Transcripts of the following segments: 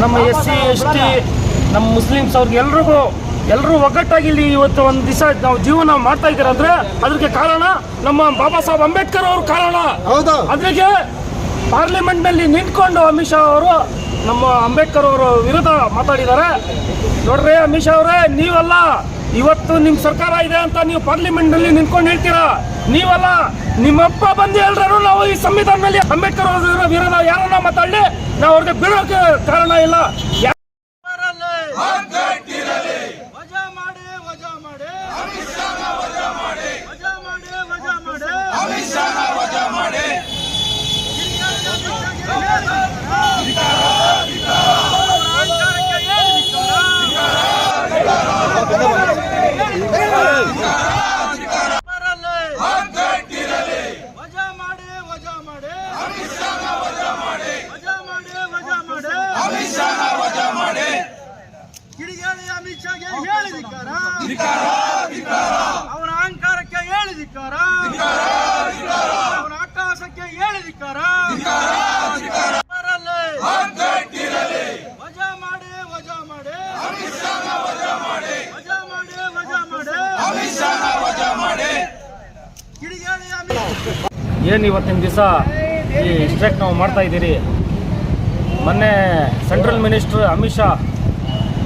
ನಮ್ಮ S C S T ನಮ್ಮ Muslims ಅವ್ರಿಗೆ ಎಲ್ರಿಗೂ ಎಲ್ಲರೂ ಒಗ್ಗಟ್ಟಾಗಿ ಇಲ್ಲಿ ಇವತ್ತು ಒಂದು ದಿವಸ ನಾವು ಜೀವನ ಮಾಡ್ತಾ ಇದ್ದೀರ ಅಂದ್ರೆ ಅದಕ್ಕೆ ಕಾರಣ ನಮ್ಮ ಬಾಬಾ ಸಾಹೇಬ್ ಅಂಬೇಡ್ಕರ್ ಅವರು ಕಾರಣ. ಹೌದು. ಅದಕ್ಕೆ ಪಾರ್ಲಿಮೆಂಟ್ನಲ್ಲಿ ನಿಂತ್ಕೊಂಡು ಅಮಿತ್ ಶಾ ಅವರು ನಮ್ಮ ಅಂಬೇಡ್ಕರ್ ಅವರ ವಿರುದ್ಧ ಮಾತಾಡಿದ್ದಾರೆ. ನೋಡ್ರಿ ಅಮಿತ್ ಶಾ ಅವರೇ ನೀವಲ್ಲ. ಇವತ್ತು ನಿಮ್ ಸರ್ಕಾರ ಇದೆ ಅಂತ ನೀವು ಪಾರ್ಲಿಮೆಂಟ್ನಲ್ಲಿ ನಿಂತ್ಕೊಂಡು ಹೇಳ್ತೀರಾ? ನೀವಲ್ಲ, ನಿಮ್ಮಪ್ಪ ಬಂದು ಎಲ್ಲರೂ ನಾವು ಈ ಸಂವಿಧಾನದಲ್ಲಿ ಅಂಬೇಡ್ಕರ್ ವಿರೋಧ ಯಾರನ್ನ ಮಾತಾಡಲಿ? ನಾವು ಅವ್ರಿಗೆ ಬಿಡೋಕೆ ಕಾರಣ ಇಲ್ಲ. ಅವನ ಅಹಂಕಾರಕ್ಕೆ ಹೇಳಿದಿಕ್ಕಾರ ಅವನ ಆಕಾಶಕ್ಕೆ ಹೇಳಿದಿಕ್ಕಾರ ವಜಾ ಮಾಡಿ ವಜಾ ಮಾಡಿ. ವಜಾ ಮಾಡಿ ಕಿಡಿಗೇಡಿ ಅಮಿತ್ ಏನು ಇವತ್ತಿನ ದಿವಸ ಈ ಸ್ಟ್ರೈಕ್ ನಾವು ಮಾಡ್ತಾ ಇದ್ದೀರಿ? ಮೊನ್ನೆ ಸೆಂಟ್ರಲ್ ಮಿನಿಸ್ಟರ್ ಅಮಿತ್ ಶಾ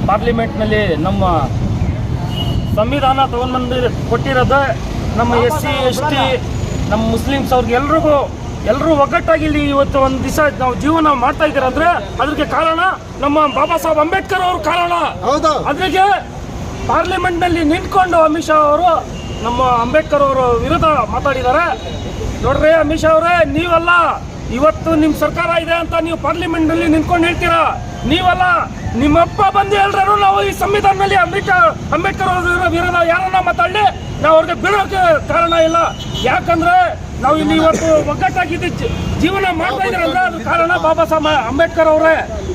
ಪಾರ್ಲಿಮೆಂಟ್ನಲ್ಲಿ ನಮ್ಮ ಸಂವಿಧಾನ ತೊಗೊಂಡ್ಬಂದು ಕೊಟ್ಟಿರೋದು ನಮ್ಮ ಎಸ್ ಸಿ ಎಸ್ ಟಿ ನಮ್ಮ ಮುಸ್ಲಿಮ್ಸ್ ಅವ್ರಿಗೆ ಎಲ್ರಿಗೂ ಎಲ್ಲರೂ ಒಗ್ಗಟ್ಟಾಗಿ ಇಲ್ಲಿ ಇವತ್ತು ಒಂದು ದಿವಸ ನಾವು ಜೀವನ ಮಾಡ್ತಾ ಇದ್ದೀರ ಅಂದ್ರೆ ಅದಕ್ಕೆ ಕಾರಣ ನಮ್ಮ ಬಾಬಾ ಸಾಹೇಬ್ ಅಂಬೇಡ್ಕರ್ ಅವ್ರ ಕಾರಣ. ಹೌದು. ಅದಕ್ಕೆ ಪಾರ್ಲಿಮೆಂಟ್ನಲ್ಲಿ ನಿಂತ್ಕೊಂಡು ಅಮಿತ್ ಶಾ ಅವರು ನಮ್ಮ ಅಂಬೇಡ್ಕರ್ ಅವರ ವಿರುದ್ಧ ಮಾತಾಡಿದ್ದಾರೆ. ನೋಡ್ರಿ ಅಮಿತ್ ಶಾ ಅವರೇ ನೀವಲ್ಲ ಇವತ್ತು ನಿಮ್ಮ ಸರ್ಕಾರ ಇದೆ ಅಂತ ನೀವು ಪಾರ್ಲಿಮೆಂಟ್ನಲ್ಲಿ ನಿಂತ್ಕೊಂಡು ಹೇಳ್ತೀರಾ? ನೀವಲ್ಲ ನಿಮ್ಮಪ್ಪ ಬಂದು ಹೇಳ್ರು ನಾವು ಈ ಸಂವಿಧಾನದಲ್ಲಿ ಅಂಬೇಡ್ಕರ್ ಅಂಬೇಡ್ಕರ್ ಅವರ ವಿರೋಧ ಯಾರನ್ನ ಮಾತಾಡಲಿ, ನಾವು ಅವ್ರಿಗೆ ಬಿಡೋಕೆ ಕಾರಣ ಇಲ್ಲ. ಯಾಕಂದ್ರೆ ನಾವು ಇಲ್ಲಿ ಇವತ್ತು ಒಗ್ಗಟ್ಟಾಗಿದ್ದು ಜೀವನ ಮಾಡ್ತಾ ಇದ್ರೆ ಅಂದ್ರೆ ಅದು ಕಾರಣ ಬಾಬಾ ಸಾಹೇಬ್ ಅಂಬೇಡ್ಕರ್ ಅವರೇ.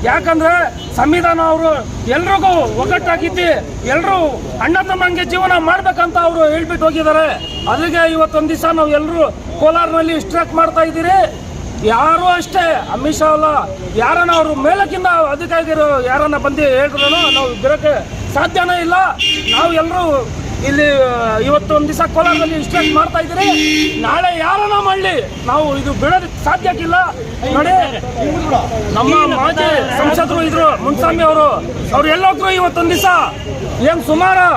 ಯಾಕಂದ್ರೆ ಸಂವಿಧಾನ ಅವರು ಎಲ್ರಿಗೂ ಒಗ್ಗಟ್ಟಾಗಿದ್ದು ಎಲ್ಲರೂ ಅಣ್ಣ ತಮ್ಮಂಗೆ ಜೀವನ ಮಾಡ್ಬೇಕಂತ ಅವರು ಹೇಳ್ಬಿಟ್ಟು ಹೋಗಿದ್ದಾರೆ. ಅದಕ್ಕೆ ಇವತ್ತೊಂದು ದಿವಸ ನಾವು ಎಲ್ಲರೂ ಕೋಲಾರ್ನಲ್ಲಿ ಸ್ಟ್ರೈಕ್ ಮಾಡ್ತಾ ಇದ್ದೀರಿ. ಯಾರು ಅಷ್ಟೇ, ಅಮಿತ್ ಶಾ ಅಲ್ಲ. ಯಾರನ್ನ ಅವರು ಮೇಲಕ್ಕಿಂತ ಅಧಿಕಾರಿಗಳು ಯಾರನ್ನ ಬಂದು ಹೇಳಿದ್ರು ನಾವು ಬಿಡೋಕೆ ಸಾಧ್ಯನೇ ಇಲ್ಲ. ನಾವು ಎಲ್ಲರೂ ಇಲ್ಲಿ ಇವತ್ತು ಒಂದು ದಿವಸ ಕೋಲಾರದಲ್ಲಿ ಸ್ಟ್ರೈಕ್ ಮಾಡ್ತಾ ಇದ್ದೀರಿ. ನಾಳೆ ಯಾರನ್ನ ಮಾಡಲಿ? ನಾವು ಇದು ಬಿಡೋದಕ್ಕೆ ಸಾಧ್ಯಕ್ಕಿಲ್ಲ ನೋಡಿ ನಮ್ಮ ಮಾಜಿ ಸಂಸದರು ಇದ್ರು ಮುನ್ಸ್ವಾಮಿ ಅವರು. ಅವ್ರು ಎಲ್ಲೋದ್ರು ಇವತ್ತೊಂದು ದಿವಸ. ಏನು ಸುಮಾರು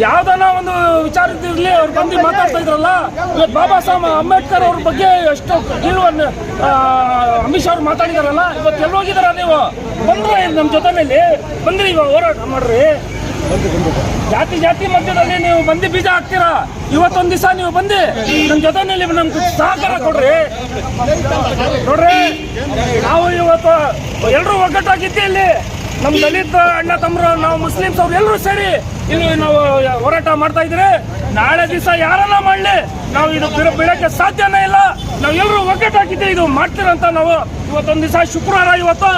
ಯಾವ್ದಾನ ಒಂದು ವಿಚಾರ ಇದ್ದಿರಲಿ ಅವ್ರು ಬಂದು ಮಾತಾಡ್ತಾ ಇದ್ರಲ್ಲ. ಇವತ್ತು ಬಾಬಾ ಸಾಹೇಬ್ ಅಂಬೇಡ್ಕರ್ ಅವ್ರ ಬಗ್ಗೆ ಎಷ್ಟು ನಿಲುವನ್ನು ಆ, ಅಮಿತ್ ಶಾ ಅವ್ರು ಮಾತಾಡಿದಾರಲ್ಲ ಇವತ್ತು ಎಲ್ಲೋಗಿದಾರ ನೀವು? ಬಂದ್ರೆ ನಮ್ಮ ಜೊತೆ ಮೇಲೆ ಬಂದ್ರೆ ಇವಾಗ ಹೋರಾಟ ಮಾಡ್ರಿ. ಜಾತಿ ಜಾತಿ ಮಧ್ಯದಲ್ಲಿ ನೀವು ಬಂದು ಬೀಜ ಹಾಕ್ತೀರಾ? ಇವತ್ತೊಂದು ದಿವಸ ನೀವು ಬಂದು ನಮ್ಮ ಜೊತೆನಲ್ಲಿ ನಮ್ಗೆ ಸಹಕಾರ ಕೊಡ್ರಿ. ನೋಡ್ರಿ, ನಾವು ಇವತ್ತು ಎಲ್ಲರೂ ಒಗ್ಗಟ್ಟಾಗಿದ್ದೆ ಇಲ್ಲಿ. ನಮ್ಮ ದಲಿತ ಅಣ್ಣ ತಮ್ಮರು ನಾವು ಮುಸ್ಲಿಮ್ಸ್ ಅವ್ರು ಎಲ್ಲರೂ ಸೇರಿ ಇಲ್ಲಿ ನಾವು ಹೋರಾಟ ಮಾಡ್ತಾ ಇದ್ರೆ ನಾಳೆ ದಿವಸ ಯಾರನ್ನ ಮಾಡಲಿ? ನಾವು ಇದು ಬಿಡ ಬಿಡಕ್ಕೆ ಸಾಧ್ಯನೇ ಇಲ್ಲ. ನಾವು ಎಲ್ಲರೂ ಒಗ್ಗಟ್ಟಾಗಿದ್ದೆ ಇದು ಮಾಡ್ತೀರಂತ ನಾವು. ಇವತ್ತೊಂದು ದಿವಸ ಶುಕ್ರವಾರ ಇವತ್ತು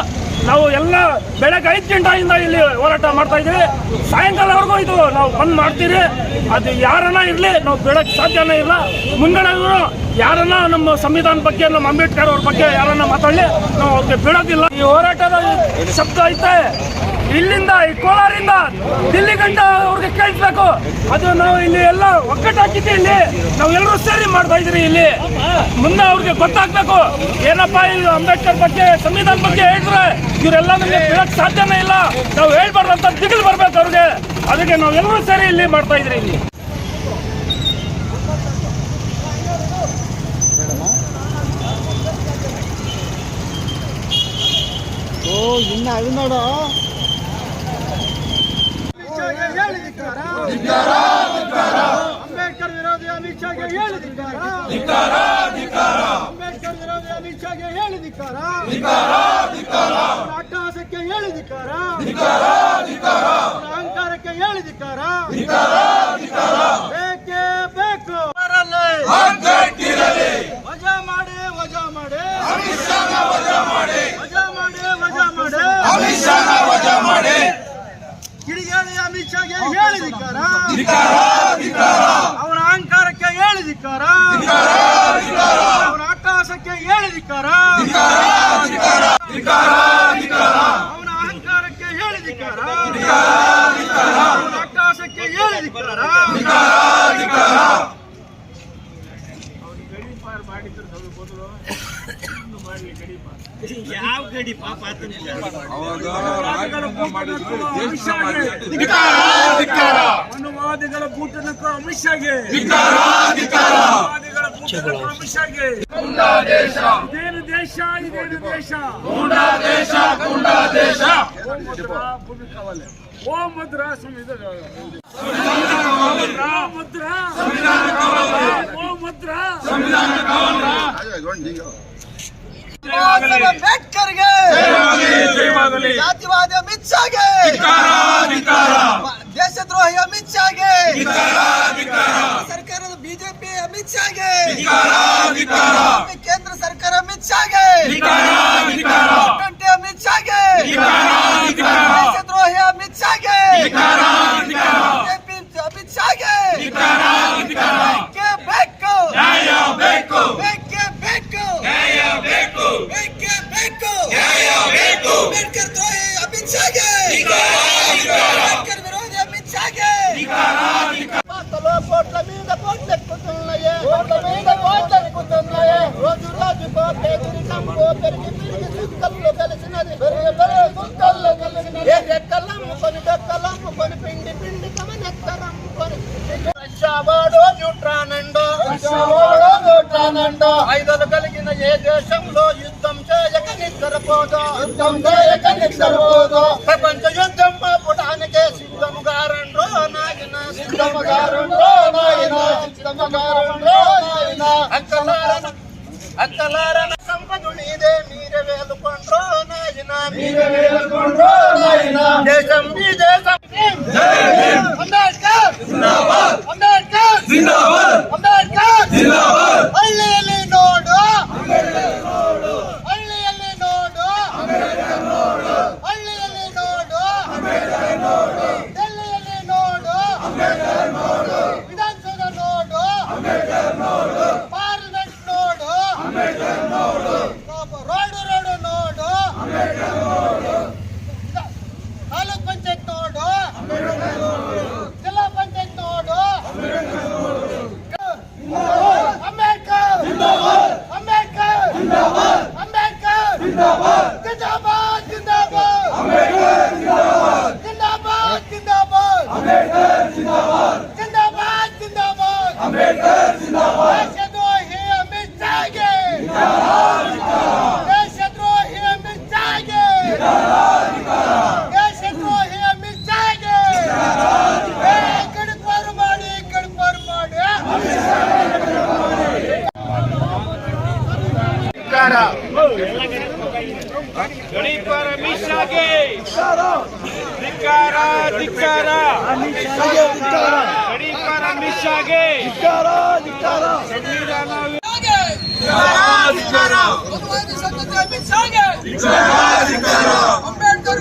ನಾವು ಎಲ್ಲ ಬೆಳಗ್ಗೆ ಐದು ಗಂಟೆಯಿಂದ ಇಲ್ಲಿ ಹೋರಾಟ ಮಾಡ್ತಾ ಇದ್ದೀವಿ. ಸಾಯಂಕಾಲವರೆಗೂ ಇದು ನಾವು ಬಂದ್ ಮಾಡ್ತೀರಿ. ಅದು ಯಾರನ್ನ ಇರಲಿ, ನಾವು ಬೆಳಕ್ ಸಾಧ್ಯನೇ ಇಲ್ಲ. ಮುಂಗಡೆ ಯಾರನ್ನ ನಮ್ಮ ಸಂವಿಧಾನ ಬಗ್ಗೆ, ನಮ್ಮ ಅಂಬೇಡ್ಕರ್ ಅವ್ರ ಬಗ್ಗೆ ಯಾರನ್ನ ಮಾತಾಡಲಿ, ನಾವು ಅವ್ರಿಗೆ ಬಿಡೋದಿಲ್ಲ. ಈ ಹೋರಾಟದ ಶಬ್ದ ಐತೆ. ಇಲ್ಲಿಂದ ಈ ಕೋಲಾರಿಂದ ದಿಲ್ಲಿ ಗಂಟ ಅವ್ರಿಗೆ ಕೇಳಿಸ್ಬೇಕು. ಅದು ನಾವು ಇಲ್ಲಿ ಎಲ್ಲ ಒಗ್ಗಟ್ಟಾಕಿದ್ದೆ ಇಲ್ಲಿ. ನಾವು ಎಲ್ಲರೂ ಸೇರಿ ಮಾಡ್ತಾ ಇದ್ರಿ ಇಲ್ಲಿ. ಮುಂದೆ ಅವ್ರಿಗೆ ಗೊತ್ತಾಗ್ಬೇಕು. ಏನಪ್ಪ ಇಲ್ಲಿ ಅಂಬೇಡ್ಕರ್ ಬಗ್ಗೆ, ಸಂವಿಧಾನ ಬಗ್ಗೆ ಹೇಳಿದ್ರೆ ಇವರೆಲ್ಲ ನಮಗೆ ಬೀಳಕ್ ಸಾಧ್ಯನೇ ಇಲ್ಲ. ನಾವು ಹೇಳ್ಬಾರ್ದು ಅಂತ ದಿಗಿಲ್ ಬರ್ಬೇಕು ಅವ್ರಿಗೆ. ಅದಕ್ಕೆ ನಾವು ಎಲ್ಲರೂ ಸೇರಿ ಇಲ್ಲಿ ಮಾಡ್ತಾ ಇದ್ರಿ ಇಲ್ಲಿ. ಓ, ಇನ್ನ ಅದು ನೋಡು. ಅಂಬೇಡ್ಕರ್ ವಿರೋಧಿ ಅಮಿತ್ಷಾಗೆ ಹೇಳಿದಿದ್ದಾರೆ ಅಂಬೇಡ್ಕರ್ ವಿರೋಧಿ ಅಮಿತ್ಷಾಗೆ ಹೇಳಿದಿದ್ದಾರೆ ಅಟ್ಟಹಾಸಕ್ಕೆ ಹೇಳಿದಿದ್ದಾರೆ ಅಹಂಕಾರಕ್ಕೆ ಹೇಳಿದಿದ್ದಾರೆ ಬೇಕೇ ಬೇಕು. ಹೇಳಿದಿಕ್ಕಾರ? ಯಾವ ಗಡಿ ಪಾಪ ಮನುವಾದಿಗಳ ಬೂಟನಕ್ಕೂ ಅಮಿತ್ ಶಾಗೆ. ಅಮಿತ್ ಶಾಗೆ. ಇದೇನು ದೇಶ ಇದೇನು ದೇಶ ಓಂ ಮುದ್ರಾ ಭೂಮಿ ಕವಲೆ ಓಂ ಮುದ್ರಾ ಸಂವಿಧಾನ ಓಂ ಮುದ್ರಾ ಓಂ ಮುದ್ರಾ ಅಂಬೇಡ್ಕರ್ಗೆ ಜಾತಿವಾದಿ ಅಮಿತ್ ಶಾಗೆ ದೇಶದ್ರೋಹಿ ಅಮಿತ್ ಶಾಗೆ ಸರ್ಕಾರದ ಬಿಜೆಪಿ ಅಮಿತ್ ಶಾಗೆ ಕೇಂದ್ರ ಸರ್ಕಾರ ಅಮಿತ್ ಶಾಗೆ! ಟ್ವೆಂಟಿ ಅಮಿತ್ ಶಾಗೆ! ದೇಶದ್ರೋಹಿ ಅಮಿತ್ ಶಾಗೆ! పెరిగి పెరిగి సుక్కల్లో కలిసినది. పెరిగి పెరిగి సుక్కల్లో కలిసినది. రెక్కలమ్ముకొని పిండి పిండి కమనెత్తరమ్ముకొని రష్యావాడో న్యూట్రానండో రష్యావాడో న్యూట్రానండో ఐదలు కలిగిన ఏ దేశంలో యుద్ధం చేయక నిద్రపోదో. యుద్ధం చేయక నిద్రపోదో. దేశం ఈ దేశం ಗಡೀಪಾರ ಅಮಿತ್ ಶಾಗೆ ಧಿಕ್ಕಾರ ಧಿಕ್ಕಾರ. ಗಡೀಪಾರ ಅಮಿತ್ ಶಾಗೆ ಸಂವಿಧಾನ ಅಂಬೇಡ್ಕರ್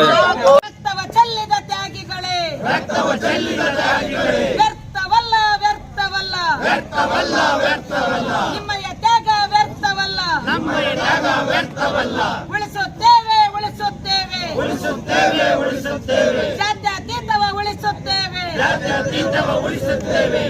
ರಕ್ತವ ಚೆಲ್ಲಿದ ತ್ಯಾಗಿಗಳೇ. ವ್ಯರ್ಥವಲ್ಲ ವ್ಯರ್ಥವಲ್ಲ ವ್ಯರ್ಥವಲ್ಲ ವ್ಯರ್ಥವಲ್ಲ ನಿಮ್ಮಯ ತ್ಯಾಗ ವ್ಯರ್ಥವಲ್ಲ ವ್ಯರ್ಥವಲ್ಲ ಉಳಿಸುತ್ತೇವೆ ಉಳಿಸುತ್ತೇವೆ. ಜಾತ್ಯತೀತವ ಉಳಿಸುತ್ತೇವೆ.